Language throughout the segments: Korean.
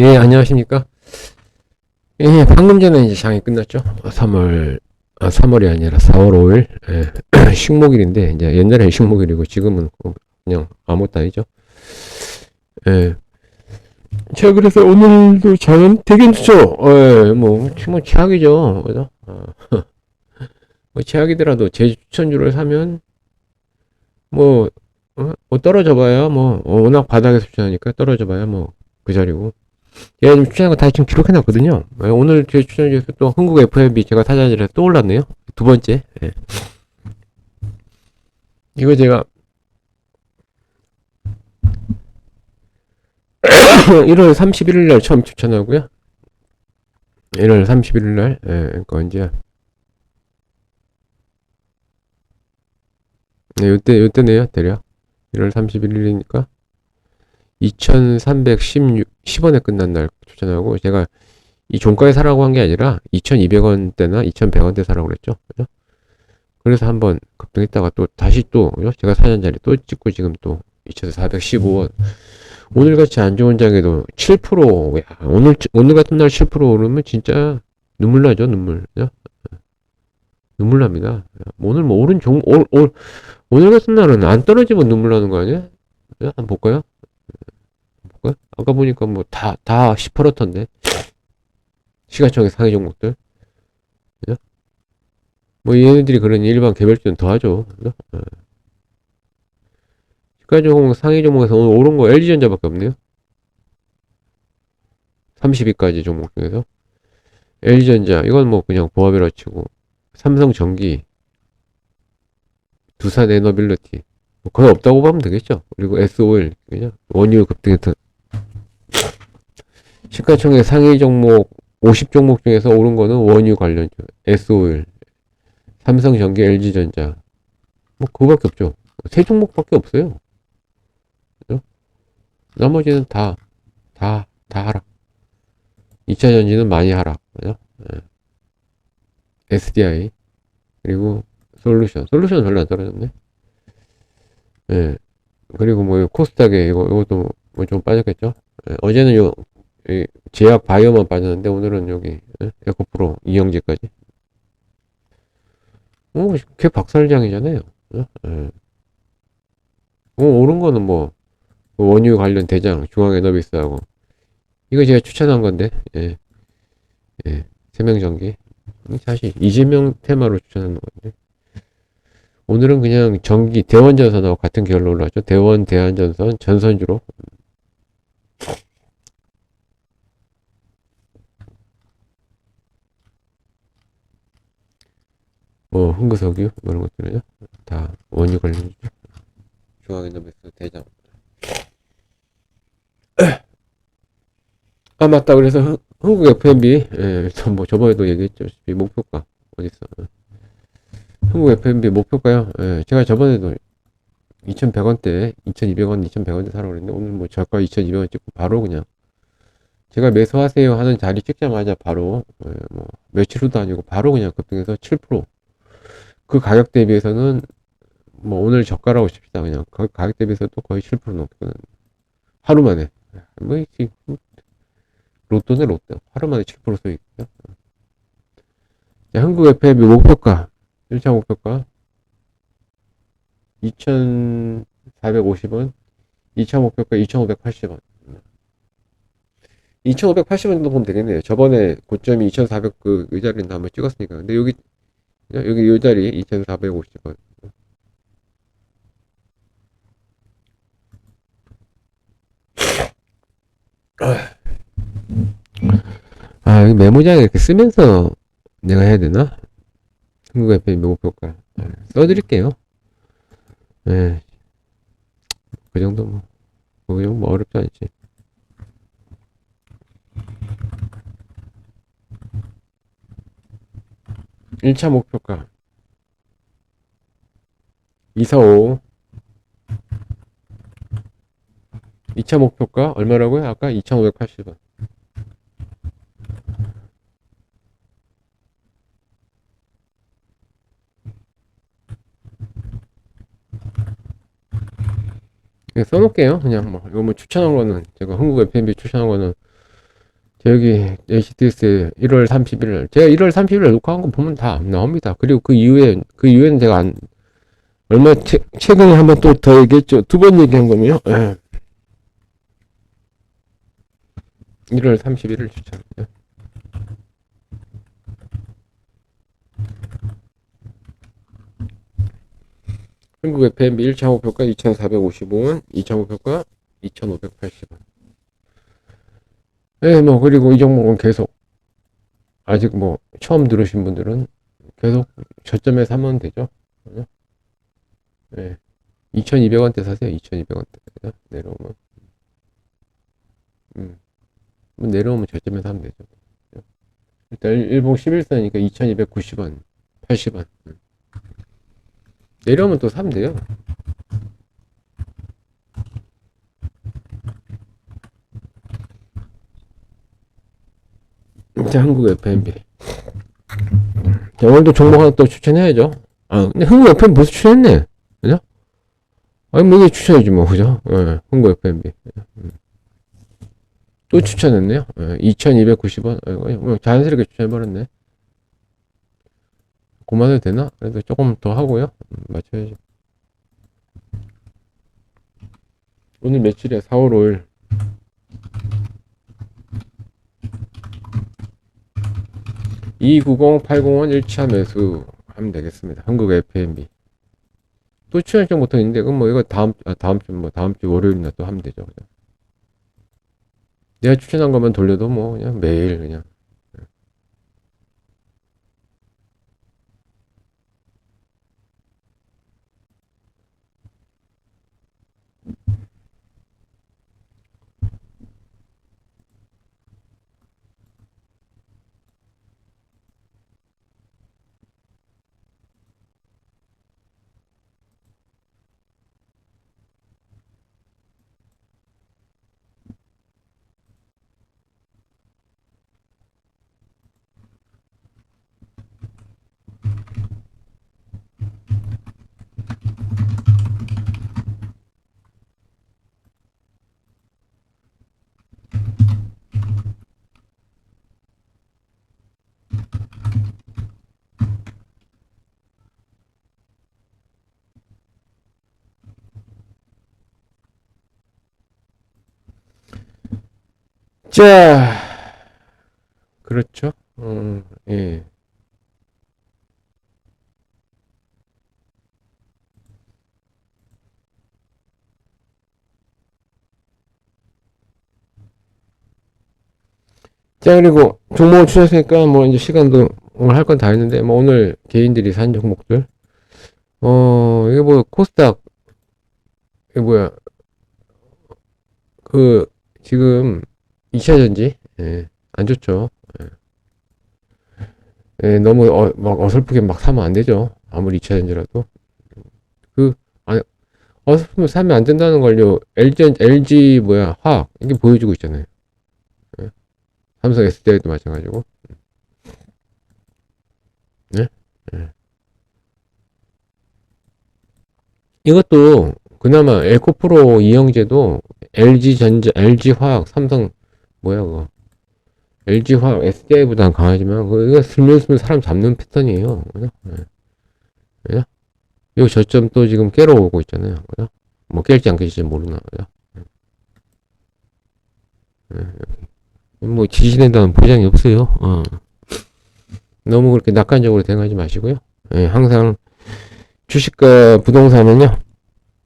예, 안녕하십니까. 예, 방금 전에 이제 장이 끝났죠. 3월, 아, 3월이 아니라 4월 5일, 예, 식목일인데, 이제 옛날에는 식목일이고, 지금은 그냥 아무것도 아니죠. 예. 자, 그래서 오늘도 장은 되게 좋죠. 예, 뭐, 뭐, 최악이죠. 그죠? 어, 뭐, 최악이더라도 제 추천주를 사면, 뭐, 어? 뭐 떨어져 봐야, 뭐, 어, 워낙 바닥에서 추천하니까 떨어져 봐야, 뭐, 그 자리고. 제가 지금 추천한 거 다 지금 기록해 놨거든요. 예, 오늘 제 추천 중에서 또 흥국 FMB 제가 타자질에서 또 올랐네요. 두 번째. 예. 이거 제가 1월 31일 날 처음 추천하고요. 1월 31일 날, 예, 그러니까 언제 네, 요때, 요때네요, 대략. 1월 31일이니까. 2316, 10원에 끝난 날 추천하고, 제가 이 종가에 사라고 한 게 아니라, 2200원대나 2100원대 사라고 그랬죠. 그죠? 그래서 한번 급등했다가 또, 다시 또, 그죠? 제가 사는 자리 또 찍고 지금 또, 2415원. 오늘 같이 안 좋은 장에도 7%, 야, 오늘, 오늘 같은 날 7% 오르면 진짜 눈물 나죠, 눈물. 그죠? 눈물 납니다. 오늘 뭐 오른 종, 올, 올, 오늘 같은 날은 안 떨어지면 눈물 나는 거 아니야? 네, 한번 볼까요? 볼까요? 아까 보니까 뭐 다, 다 10%던데. 시가총액 상위 종목들. 그죠? 뭐 얘네들이 그러니 일반 개별주는 더 하죠. 그죠? 예. 시가 종목 상위 종목에서 오늘 오른 거 LG전자밖에 없네요. 30위까지 종목 중에서. LG전자, 이건 뭐 그냥 보합이라 치고. 삼성전기, 두산 에너빌리티 뭐 거의 없다고 보면 되겠죠. 그리고 S-오일 그냥 원유 급등했던 시가총액 상위 종목 50 종목 중에서 오른 거는 원유 관련주, S-오일, 삼성전기, LG전자 뭐 그거밖에 없죠. 세 종목밖에 없어요. 그죠? 나머지는 다, 다, 다 하락. 2차 전지는 많이 하락. 그죠? 예. SDI 그리고 솔루션 솔루션 별로 안 떨어졌네 예 그리고 뭐 코스닥에 이거 이것도 뭐 좀 빠졌겠죠 예, 어제는 요 이, 제약 바이오만 빠졌는데 오늘은 여기 예? 에코프로 이영재까지 어 걔 박살장이잖아요 예? 예. 어, 오른 거는 뭐 원유 관련 대장 중앙에너비스하고 이거 제가 추천한 건데 예. 예. 세명전기 사실 이재명 테마로 추천하는 건데 오늘은 그냥 전기 대원전선하고 같은 계열로 올라왔죠. 대원 대한전선 전선주로 뭐 흥구석유 뭐 이런 것들은요? 다 원유 관련주죠. 중앙에너비스 대장. 아 맞다. 그래서 흥- 한국 FMB 예, 저, 뭐 저번에도 얘기했죠. 이 목표가 어딨어 한국 FMB 목표가요. 예, 제가 저번에도 2100원대 2200원 2100원대 사라고 그랬는데 오늘 뭐 저가 2200원 찍고 바로 그냥 제가 매수하세요 하는 자리 찍자마자 바로 예, 뭐 며칠 후도 아니고 바로 그냥 급등해서 7% 그 가격 대비해서는 뭐 오늘 저가라고 칩시다 그냥 그 가격 대비해서 또 거의 7% 넘거든 하루 만에 뭐 이- 로또네 롯데 하루 만에 7% 수익이요. 자, 한국 FMB 목표가 1차 목표가 2,450원 2차 목표가 2,580원 2,580원 정도 보면 되겠네요. 저번에 고점이 2,400 그 의자리는 한번 찍었으니까. 근데 여기 여기 이 자리 2,450원. 아, 여기 메모장에 이렇게 쓰면서 내가 해야 되나? 한국 FM 메모표가 네, 써드릴게요. 네. 그 정도 뭐, 그 정도 뭐 어렵지 않지. 일차 목표가 245 2차 목표가 얼마라고요? 아까 2,580원. 그냥 써놓을게요. 그냥 뭐 이거 뭐 추천한 거는 제가 한국 FMB 추천한 거는 저기 HTS 1월 31일 제가 1월 30일 녹화한 거 보면 다 나옵니다. 그리고 그 이후에 그 이후에는 제가 안 얼마 최, 최근에 한번 또 더 얘기했죠. 두 번 얘기한 거면요. 예. 1월 31일 추천. 예. 한국 FM 1차 목표가 2,455원, 2차 목표가 2,580원. 예, 뭐, 그리고 이 종목은 계속, 아직 뭐, 처음 들으신 분들은 계속 저점에 사면 되죠. 그죠? 예. 2,200원대 사세요, 2,200원대. 내려오면. 음. 뭐 내려오면 저점에 사면 되죠. 일단 일- 일봉 11선이니까 2,290원, 80원. 음. 내려오면 또 사면 돼요. 자, 한국 FMB. 자, 오늘도 종목 하나 또 추천해야죠. 아, 근데 한국 FM 벌써 추천했네. 그죠? 아니, 뭐, 이게 추천이지, 뭐, 그죠? 예, 한국 FMB. 음. 또 추천했네요. 예, 2290원. 아이고, 뭐 자연스럽게 추천해버렸네. 그만해도 되나? 그래도 조금 더 하고요. 음, 맞춰야지. 오늘 며칠이야? 4월 5일. 이290-801 1차 매수 하면 되겠습니다. 한국 FMB. 또 추천점 못하 있는데, 그럼 뭐 이거 다음, 아, 다음 주, 뭐 다음 주 월요일날 또 하면 되죠. 그죠? 내가 추천한 것만 돌려도 뭐 그냥 매일 그냥. 자, 그렇죠. 음, 예. 자, 그리고 종목을 추천했으니까 뭐 이제 시간도 오늘 할 건 다 했는데 뭐 오늘 개인들이 산 종목들 어, 이게 뭐 코스닥 이게 뭐야 그 지금 2차 전지 예, 안 좋죠. 예. 예, 너무 어, 막 어설프게 막 사면 안 되죠. 아무리 2차 전지라도 그 아니 어설프면 사면 안 된다는 걸요. LG LG 뭐야 화학 이게 보여주고 있잖아요. 예. 삼성 SDI도 마찬가지고. 네? 예. 이것도 그나마 에코프로 이영재도 LG 전자, LG 화학, 삼성 뭐야 그거 LG 화학 SDI보다는 강하지만 그 이거 슬며슬며 사람 잡는 패턴이에요. 그죠? 예. 그죠? 요 저점 또 지금 깨러 오고 있잖아요. 그죠? 뭐 깰지 안 깰지 모르나. 그죠? 예. 뭐 지지된다는 보장이 없어요. 어. 너무 그렇게 낙관적으로 대응하지 마시고요. 예, 항상 주식과 부동산은요.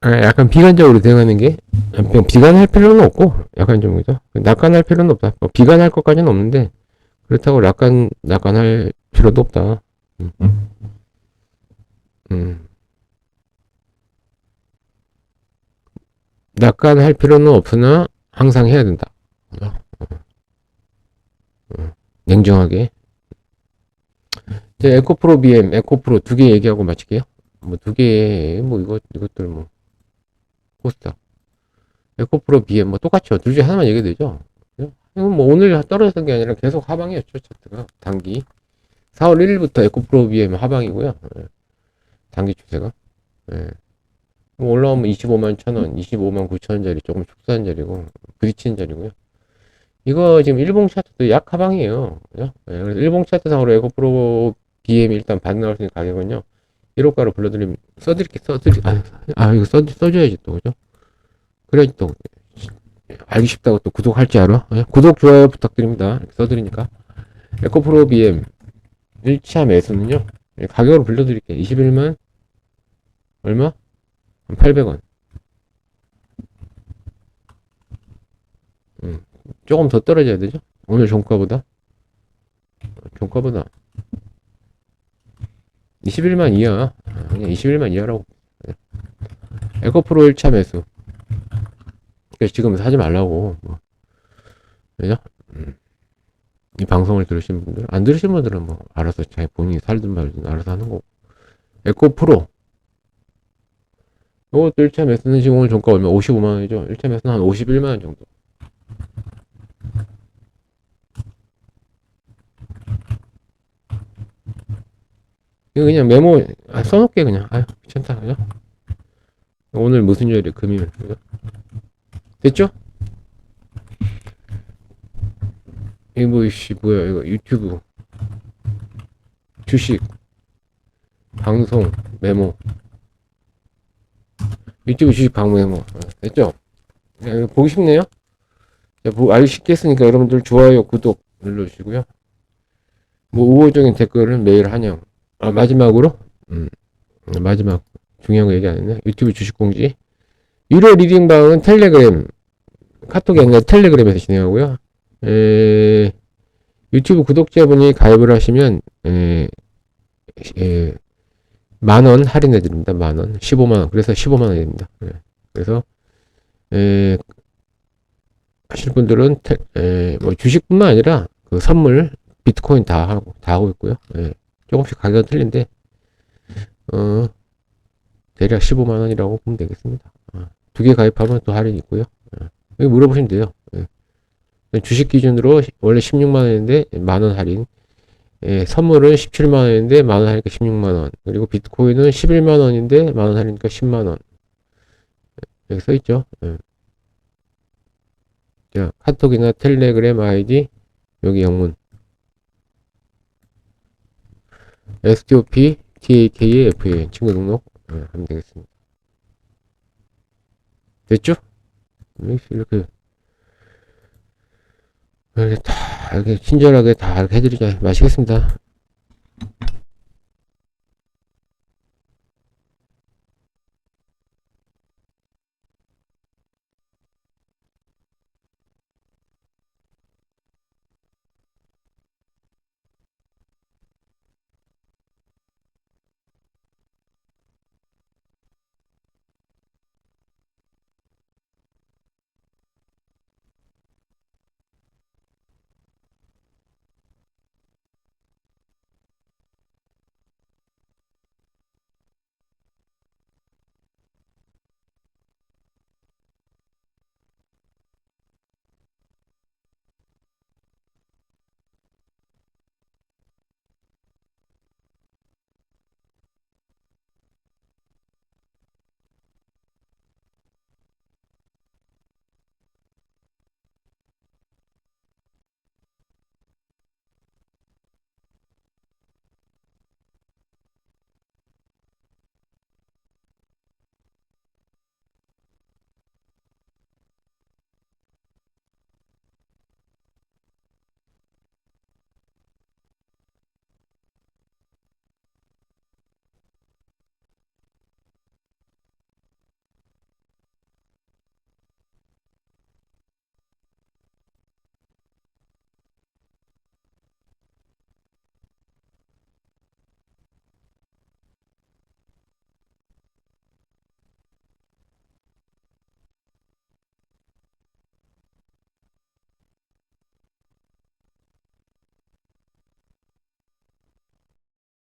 아, 약간 비관적으로 대응하는 게 그냥 비관할 필요는 없고 약간 좀 그죠? 낙관할 필요는 없다. 뭐 비관할 것까지는 없는데 그렇다고 낙관 낙관할 필요도 없다. 음. 음. 낙관할 필요는 없으나 항상 해야 된다. 어. 어. 냉정하게. 이제 에코프로 BM, 에코프로 두 개 얘기하고 마칠게요. 뭐 두 개, 뭐 이거 이것들 뭐 코스닥, 에코프로 BM 뭐 똑같죠. 둘 중에 하나만 얘기 되죠. 이건 뭐 오늘 떨어졌던 게 아니라 계속 하방이었죠. 차트가 단기 4월 1일부터 에코프로 BM 하방이고요. 예. 단기 추세가. 예. 뭐 올라오면 25만 1천 원, 25만 9천 원짜리 조금 축소한 자리고 부딪히는 자리고요. 이거 지금 일봉 차트도 약 하방이에요. 그죠? 예, 그래서 일봉 차트상으로 에코프로 BM이 일단 반응할 수 있는 가격은요. 1호가로 불러드리면 써드릴게 써드리 아, 아 이거 써 써줘야지 또 그죠? 그래야지 또 알기 쉽다고 또 구독할 줄 알아? 예? 구독 좋아요 부탁드립니다. 써드리니까 에코프로 BM 1차 매수는요. 예, 가격으로 불러드릴게요. 21만 얼마? 한 800원. 음, 조금 더 떨어져야 되죠? 오늘 종가보다? 종가보다 21만 이하. 아, 그냥 21만 이하라고. 에코프로 1차 매수. 그러니까 지금 사지 말라고. 뭐. 그죠? 음. 이 방송을 들으신 분들, 안 들으신 분들은 뭐, 알아서 자기 본인이 살든 말든 알아서 하는 거고. 에코프로. 이것도 1차 매수는 지금 오늘 종가 얼마? 55만원이죠? 1차 매수는 한 51만원 정도. 이거 그냥 메모 아, 써놓게 그냥 아유 귀찮다 그죠? 오늘 무슨 요일이 금요일 그죠? 됐죠? 이거 뭐, 씨, 뭐야, 이거, 유튜브. 주식. 방송, 메모. 유튜브 주식 방송 메모. 어, 됐죠? 보기 쉽네요? 알기 쉽게 했으니까 여러분들 좋아요, 구독 눌러주시고요. 뭐, 우호적인 댓글은 매일 환영. 아, 마지막으로, 음, 마지막 중요한 거 얘기 안 했네. 유튜브 주식 공지. 유료 리딩 방은 텔레그램, 카톡이 아니라 텔레그램에서 진행하고요. 에, 유튜브 구독자분이 가입을 하시면, 에, 에, 만원 할인해 드립니다. 만원. 15만원. 그래서 15만원이 됩니다. 예. 그래서, 에, 하실 분들은, 테, 에, 뭐 주식뿐만 아니라, 그 선물, 비트코인 다 하고, 다 하고 있고요. 예. 조금씩 가격은 틀린데, 어, 대략 15만원이라고 보면 되겠습니다. 어, 두개 가입하면 또 할인이 있고요. 어, 여기 물어보시면 돼요. 예. 주식 기준으로 원래 16만원인데 만원 할인. 예, 선물은 17만원인데 만원 할인니까 16만원. 그리고 비트코인은 11만원인데 만원 할인니까 10만원. 여기 써있죠. 예. 자, 카톡이나 텔레그램 아이디, 여기 영문. STOP, TAK의 FA 친구 등록 예, 하면 되겠습니다. 됐죠? 이렇게 이렇게 다 이렇게 친절하게 다 이렇게 해드리자 마시겠습니다.